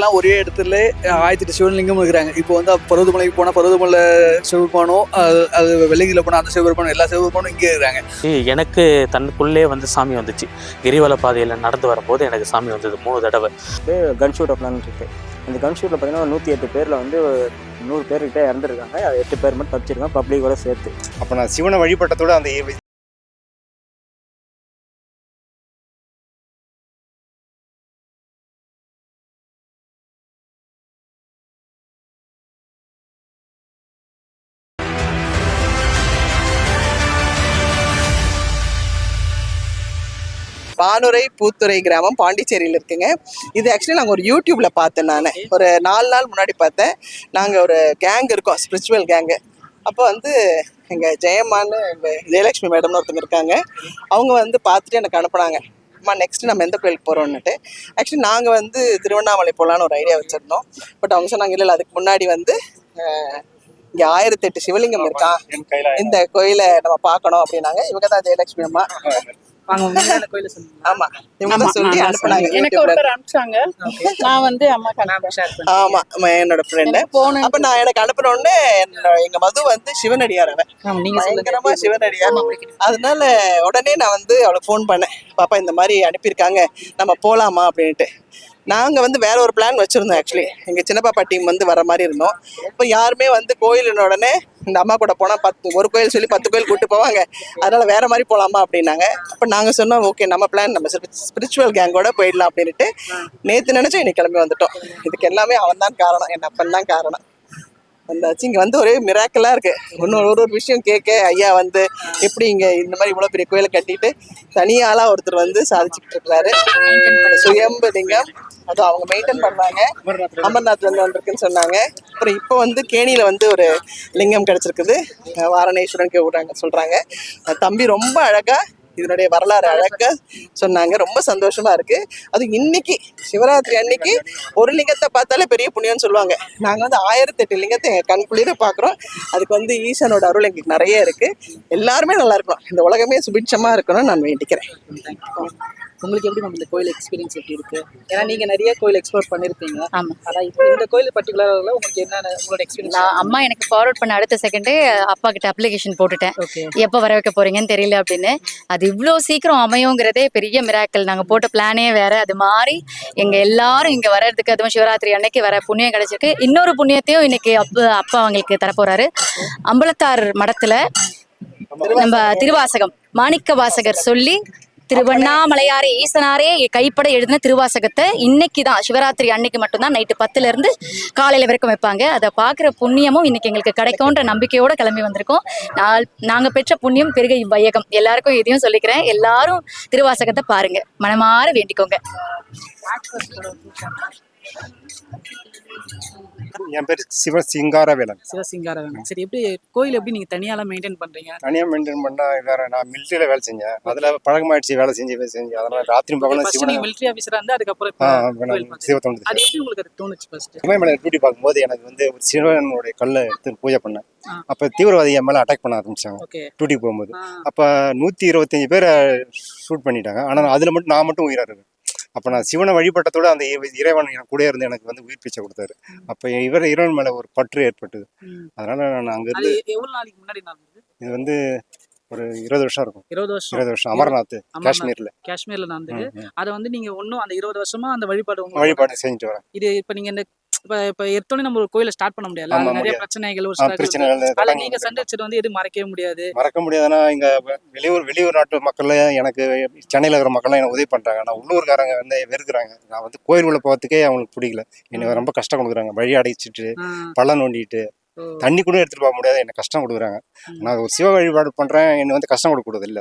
எல்லாம் ஒரே இடத்துல ஆயிரத்தி எட்டு சிவலிங்கம் இருக்கிறாங்க. இப்போ வந்து பருவதமலைக்கு போனால் பருவதமலை சிவபெருமானும் அது அது வெள்ளங்கில போனால் அந்த சிவபெருமானும் எல்லா சிவபெருமானும் இங்கே இருக்கிறாங்க. எனக்கு தனக்குள்ளே வந்து சாமி வந்துச்சு. கிரிவல பாதையில் நடந்து வரும்போது எனக்கு சாமி வந்தது மூணு தடவை. கன் ஷூட் பிளான் இருக்கு அந்த கன் ஷூட்டில் பார்த்தீங்கன்னா நூற்றி எட்டு பேரில் வந்து நூறு பேர்கிட்ட இறந்துருக்காங்க. அது எட்டு பேர் மட்டும் தப்பிச்சிருக்காங்க. பப்ளிக்கோட சேர்த்து. அப்போ நான் சிவனை வழிபட்டதோட அந்த வானுரை பூத்துறை கிராமம் பாண்டிச்சேரியில் இருக்குங்க. இது ஆக்சுவலி நாங்கள் ஒரு யூடியூப்ல பார்த்தேன் நான். ஒரு நாலு நாள் முன்னாடி பார்த்தேன். நாங்கள் ஒரு கேங் இருக்கோம் ஸ்பிரிச்சுவல் கேங்கு அப்போ வந்து எங்கள் ஜெயம்மான்னு எங்கள் ஜெயலட்சுமி மேடம்னு ஒருத்தங்க இருக்காங்க. அவங்க வந்து பார்த்துட்டு எனக்கு அனுப்புனாங்க. அம்மா நெக்ஸ்ட் நம்ம எந்த கோயிலுக்கு போகிறோம்னுட்டு ஆக்சுவலி நாங்கள் வந்து திருவண்ணாமலை போகலான்னு ஒரு ஐடியா வச்சுருந்தோம். பட் அவங்க சொன்னாங்க இல்லை அதுக்கு முன்னாடி வந்து இங்கே ஆயிரத்தி எட்டு சிவலிங்கம் இருக்கான் இந்த கோயிலை நம்ம பார்க்கணும் அப்படின்னாங்க. இவங்க தான் ஜெயலட்சுமி அம்மா. வாங்க உண்மையான கோயிலை சொல்லுங்க ஆமா. இவங்க தான் சொல்லி அனுப்புனாங்க எனக்கு. ஒருத்தர் அனுப்பிச்சாங்க. நான் வந்து ஆமா. ஆமா, என்னோட ஃப்ரெண்டு அப்ப நான் எனக்கு அனுப்பின உடனே என்னோட- எங்க மது வந்து சிவனடியார் அவன். நீங்க பயங்கரமா சிவனடியார். அதனால உடனே நான் வந்து அவளுக்கு ஃபோன் பண்ணேன். பாப்பா இந்த மாதிரி அனுப்பியிருக்காங்க. நம்ம போலாமா? அப்படின்ட்டு. நாங்க வந்து வேற ஒரு பிளான் வச்சிருந்தோம் ஆக்சுவலி எங்க சின்னப்பாப்பா டீம் வந்து வர மாதிரி இருந்தோம். இப்போ யாருமே வந்து கோயிலின உடனே இந்த அம்மா கூட போனா பத்து ஒரு கோயில் சொல்லி பத்து கோயில் கூட்டு போவாங்க. அதனால வேற மாதிரி போலாமா அப்படின்னாங்க. அப்ப நாங்க சொன்னோம் ஓகே நம்ம பிளான் நம்ம ஸ்பிரிச்சுவல் கேங்கோட போயிடலாம் அப்படின்ட்டு நேத்து நினைச்சோம் இன்னைக்கு கிளம்பி வந்துட்டோம். இதுக்கு எல்லாமே அவன் தான் காரணம் என் அப்பன் தான் காரணம். வந்தாச்சு. இங்கே வந்து ஒரே மிராக்கலாக இருக்கு. ஒன்று ஒரு ஒரு விஷயம் கேட்க ஐயா வந்து எப்படி இங்கே இந்த மாதிரி இவ்வளோ பெரிய கோயிலை கட்டிட்டு தனியாளா ஒருத்தர் வந்து சாதிச்சுக்கிட்டு இருக்கிறாரு சுயம்பு லிங்கம் அது அவங்க மெயின்டைன் பண்ணுறாங்க அமர்நாத்ல இருந்து வந்திருக்குன்னு சொன்னாங்க. அப்புறம் இப்போ வந்து கேணியில் வந்து ஒரு லிங்கம் கிடச்சிருக்குது. வாரணேஸ்வரன் விடுறாங்க சொல்கிறாங்க தம்பி ரொம்ப அழகாக இதனுடைய வரலாறு அழகா சொன்னாங்க. ரொம்ப சந்தோஷமா இருக்கு. அது இன்னைக்கு சிவராத்திரி அன்னைக்கு ஒரு லிங்கத்தை பார்த்தாலே பெரிய புண்ணியம்னு சொல்லுவாங்க. நாங்க வந்து ஆயிரத்தி எட்டு லிங்கத்தை கண் குளிர பாக்குறோம் அதுக்கு வந்து ஈசனோட அருள் எங்களுக்கு நிறைய இருக்கு. எல்லாருமே நல்லா இருக்கணும். இந்த உலகமே சுபிட்சமா இருக்கணும்னு நான் வேண்டிக்கிறேன். உங்களுக்கு எப்படி மேம் இந்த கோயில் எக்ஸ்பீரியன்ஸ் எப்படி இருக்கு? ஏன்னா நீங்க நிறைய கோயில் எக்ஸ்ப்ளோர் பண்ணிருப்பீங்க ஆமா. இப்போ இந்த கோயில் பர்டிகுலர்ல உங்களுக்கு என்ன உங்களோட எக்ஸ்பீரியன்ஸ் நான் அம்மா எனக்கு ஃபார்வர்ட் பண்ண அடுத்த செகண்டே அப்பா கிட்ட அப்ளிகேஷன் போட்டுட்டேன். எப்போ வர வைக்க போறீங்கன்னு தெரியல அப்படின்னு. அது இவ்வளோ சீக்கிரம் அமையுங்கிறதே பெரிய மிராக்கல் நாங்கள் போட்ட பிளானே வேற. அது மாதிரி எங்க எல்லாரும் இங்க வர்றதுக்கு அதுவும் சிவராத்திரி அன்னைக்கு வர புண்ணியம் கிடைச்சிருக்கு. இன்னொரு புண்ணியத்தையும் இன்னைக்கு அப்பா அப்பா அவங்களுக்கு தரப்போறாரு. அம்பலத்தார் மடத்துல நம்ம திருவாசகம் மாணிக்க வாசகர் சொல்லி திருவண்ணாமலையாரே ஈசனாரே கைப்பட எழுதின திருவாசகத்தை இன்னைக்கு தான் சிவராத்திரி அன்னைக்கு மட்டும்தான் நைட்டு பத்துல இருந்து காலையில வரைக்கும் வைப்பாங்க. அதை பார்க்குற புண்ணியமும் இன்னைக்கு எங்களுக்கு கிடைக்கும்ன்ற நம்பிக்கையோட கிளம்பி வந்திருக்கோம். நான் நாங்க பெற்ற புண்ணியம் பெருக வையகம். எல்லாருக்கும் இதையும் சொல்லிக்கிறேன். எல்லாரும் திருவாசகத்தை பாருங்க. மனமாற வேண்டிக்கோங்க. என் பேர் சிவ சிங்காரவேலன் சிவசிங்காரம் சரி எப்படி கோயில் எப்படி நீங்க தனியால மெயின்டைன் பண்றீங்க? தனியாக மெயின்டைன் பண்ணா வேற நான் மிலிட்டரியில் வேலை செஞ்சேன். அதில் பழக்கமாயிடுச்சு வேலை செஞ்சு வேலை செஞ்சு. அதனால ராத்திரி பகலும் சிவனை நீங்க மிலிட்டரி ஆபீசரா இருந்தா அதுக்கப்புறம். சிவ தோணுது அது எப்படி உங்களுக்கு அது தோணுச்சு ஃபர்ஸ்ட் இமயமலை டியூட்டி பார்க்கும்போது எனக்கு வந்து ஒரு சிவனுடைய கல்லை எடுத்து பூஜை பண்ணேன். அப்போ தீவிரவாதி என் மேலே அட்டாக் பண்ண ஆரம்பிச்சாங்க. டியூட்டிக்கு போகும்போது. அப்போ நூற்றி இருபத்தஞ்சி பேரை ஷூட் பண்ணிட்டாங்க. ஆனால் அதில் மட்டும் நான் மட்டும் உயிராக இருக்கேன். அப்போ நான் சிவனை வழிபட்டதோட அந்த இறை- இறைவன் என் கூட இருந்து எனக்கு வந்து உயிர் பிச்சை கொடுத்தாரு. அப்போ இவர் இறைவன் மேலே ஒரு பற்று ஏற்பட்டது. அதனால நான் அங்கேருந்து இது வந்து ஒரு இருபது வருஷம் இருக்கும். இருபது வருஷம். இருபது வருஷம். அமர்நாத். காஷ்மீர்ல. காஷ்மீர்ல நடந்தது. அதை வந்து நீங்க ஒன்னும் அந்த இருபது வருஷமா அந்த வழிபாடு வழிபாடு செஞ்சுட்டு வரேன். இது இப்ப நீங்க இந்த இப்ப இப்ப எடுத்தோடனே நம்ம ஒரு கோயில ஸ்டார்ட் பண்ண முடியல ஆமா, நிறைய முடியாது. பிரச்சனைகள் ஒரு பிரச்சனைகள் நீங்க சந்திச்சது வந்து எதுவும் மறைக்கவே முடியாது. மறக்க முடியாதுன்னா இங்க வெளியூர் வெளியூர் நாட்டு மக்கள் எனக்கு சென்னையில் இருக்கிற மக்கள்லாம் எனக்கு உதவி பண்றாங்க. நான் உள்ளூர்காரங்க வந்து வெறுக்கிறாங்க. நான் வந்து கோயிலுக்குள்ள போகிறதுக்கே அவங்களுக்கு பிடிக்கல. என்னை ரொம்ப கஷ்டம் கொடுக்குறாங்க. வழி அடைச்சிட்டு பள்ளம் நோண்டிட்டு தண்ணி கூட எடுத்துட்டு போக முடியாது. எனக்கு கஷ்டம் கொடுக்குறாங்க. நான் ஒரு சிவ வழிபாடு பண்றேன். என்னை வந்து கஷ்டம் கொடுக்கறது இல்ல.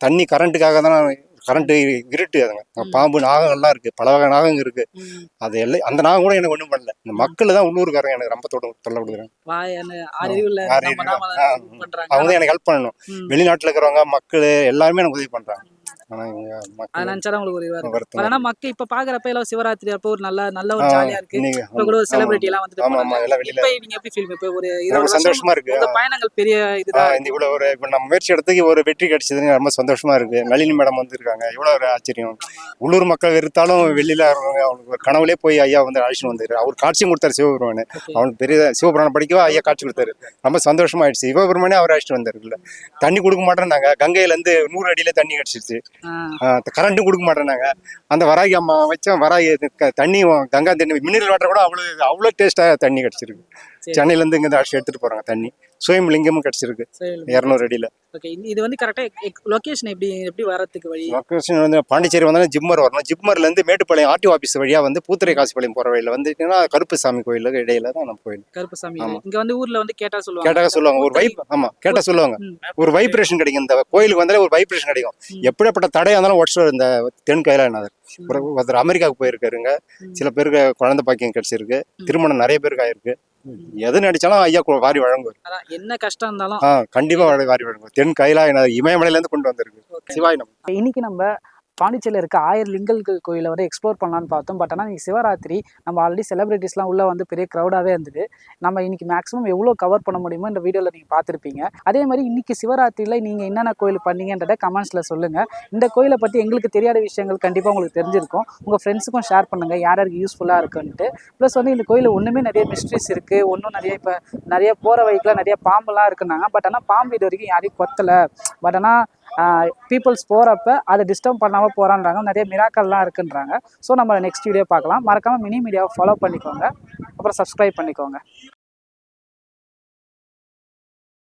தண்ணி கரண்ட்டுக்காக தான் நான் கரண்ட் இருட்டு அதுங்க. பாம்பு நாகங்கள்லாம் இருக்கு. பல வகை நாகங்க இருக்கு. அது எல்லாம் அந்த நாகம் கூட எனக்கு ஒன்றும் பண்ணல. இந்த மக்கள் தான் உள்ளூர்காரங்க எனக்கு ரொம்ப தொட தொல்லை கொடுக்குறாங்க. அவங்க எனக்கு ஹெல்ப் பண்ணணும். வெளிநாட்டுல இருக்கிறவங்க மக்கள் எல்லாருமே எனக்கு உதவி பண்றாங்க. அதை மக்கள் நினைச்சாதான் உங்களுக்கு ஒரு இதுவா இருக்கு வருத்தம் ஆனா மக்க இப்ப பாக்குறப்ப எல்லாம் சிவராத்திரி அப்போ ஒரு நல்ல நல்ல ஒரு ஜாலியா இருக்கு. இப்ப கூட ஒரு ஆமா, செலிபிரிட்டி எல்லாம் வந்துட்டு இப்ப நீங்க எப்படி ஃபீல் இப்ப ஒரு இருபது சந்தோஷமா இருக்கு. பயணங்கள் பெரிய இதுதான் இந்த இவ்வளவு ஒரு இப்ப நம்ம முயற்சி எடுத்துக்கு ஒரு வெற்றி கிடைச்சதுன்னு ரொம்ப சந்தோஷமா இருக்கு. நளினி மேடம் வந்திருக்காங்க. இவ்வளவு ஒரு ஆச்சரியம். உள்ளூர் மக்கள் வெறுத்தாலும் வெளியில அவனுக்கு ஒரு கனவுலே போய் ஐயா வந்து அழைச்சிட்டு வந்தாரு. அவர் காட்சியும் கொடுத்தாரு சிவபெருமானு. அவனுக்கு பெரிய சிவபுராணம் படிக்கவா ஐயா காட்சி கொடுத்தாரு. ரொம்ப சந்தோஷமா ஆயிடுச்சு சிவபெருமானே அவர் அழைச்சிட்டு வந்தாருல்ல. தண்ணி கொடுக்க மாட்டேன்னாங்க. கங்கையில இருந்து நூறு அடியில தண்ணி கிடைச்சிருச்சு. கரண்ட்டும் கொடுக்க மாட்டேன்னாங்க. அந்த வராகி அம்மா வச்ச வராகி தண்ணி கங்கா தண்ணி மினரல் வாட்டர் கூட அவ்வளவு அவ்வளவு டேஸ்டா தண்ணி கிடைச்சிருக்கு. சரி. சென்னையில இருந்து இங்க அடிச்சு எடுத்துட்டு போறாங்க தண்ணி. சுயம் லிங்கமும் கிடைச்சிருக்கு. இரநூறு அடியில. ஓகே. இது வந்து கரெக்டா லொகேஷன் எப்படி எப்படி வரதுக்கு வழி? லொக்கேஷன் வந்து பாண்டிச்சேரி வந்தாலும் ஜிம்மர் வரணும். ஜிம்மர்ல இருந்து மேட்டுப்பாளையம் ஆர்டிஓ ஆஃபீஸ் வழியா வந்து பூத்துறை காசிப்பாளையம் போற வழியில வந்துட்டீங்கன்னா கருப்புசாமி கோயிலுக்கு இடையில தான் நம்ம கோயில் கருப்பசாமி. இங்க வந்து ஊர்ல வந்து கேட்டா சொல்லுவாங்க. கேட்டாக்க சொல்லுவாங்க. ஒரு வைப் ஆமா கேட்டா சொல்லுவாங்க. ஒரு வைப்ரேஷன் கிடைக்கும். இந்த கோயிலுக்கு வந்தாலே ஒரு வைப்ரேஷன் கிடைக்கும். எப்படிப்பட்ட தடையா இருந்தாலும் உடச்சு இந்த தென் கைலாயநாதர். ஒரு ஒருத்தர் அமெரிக்காவுக்கு போயிருக்காருங்க. சில பேருக்கு குழந்தை பாக்கியம் கிடைச்சிருக்கு. திருமணம் நிறைய பேருக்கு ஆயிருக்கு. எது நடிச்சாலும் ஐயா வாரி வழங்குவார். என்ன கஷ்டம் இருந்தாலும். கண்டிப்பா வாரி வாரி வழங்குவார். தென் கைலாயநாதர் இமயமலையில இருந்து கொண்டு வந்திருக்கு. சிவாய் நம்ம. இன்னைக்கு நம்ம பாண்டிச்சேரியில் இருக்க ஆயிரம் லிங்கல்கள் கோயிலை வந்து எக்ஸ்ப்ளோர் பண்ணலான்னு பார்த்தோம். பட் ஆனால் இன்றைக்கி சிவராத்திரி நம்ம ஆல்ரெடி செலிபிரிட்டிஸ்லாம் உள்ளே வந்து பெரிய க்ரௌடாகவே இருந்தது. நம்ம இன்றைக்கி மேக்ஸிமம் எவ்வளோ கவர் பண்ண முடியுமோ இந்த வீடியோவில் நீங்கள் பார்த்துருப்பீங்க. அதே மாதிரி இன்றைக்கி சிவராத்திரியில் நீங்கள் என்னென்ன கோயில் பண்ணீங்கன்றதை கமெண்ட்ஸில் சொல்லுங்கள் இந்த கோயிலை பற்றி எங்களுக்கு தெரியாத விஷயங்கள் கண்டிப்பாக உங்களுக்கு தெரிஞ்சிருக்கும். உங்கள் ஃப்ரெண்ட்ஸுக்கும் ஷேர் பண்ணுங்கள் யார் யாருக்கு யூஸ்ஃபுல்லாக இருக்குன்ட்டு. ப்ளஸ் வந்து இந்த கோயிலில் ஒன்றுமே நிறைய மிஸ்ட்ரிஸ் இருக்குது ஒன்றும் நிறைய இப்போ நிறைய போகிற வழிக்கெலாம் நிறைய பாம்புலாம் இருக்குன்னாங்க. பட் ஆனால் பாம்பு இது வரைக்கும் யாரையும் கொத்தலை. பட் ஆனால் பீப்புள்ஸ் போகிறப்ப அதை டிஸ்டர்ப் பண்ணாமல் போகிறான்றாங்க நிறைய மிராக்கள்லாம் இருக்குன்றாங்க. ஸோ நம்ம நெக்ஸ்ட் வீடியோ பார்க்கலாம். மறக்காமல் மினி மீடியாவை ஃபாலோ பண்ணிக்கோங்க. அப்புறம் சப்ஸ்கிரைப் பண்ணிக்கோங்க.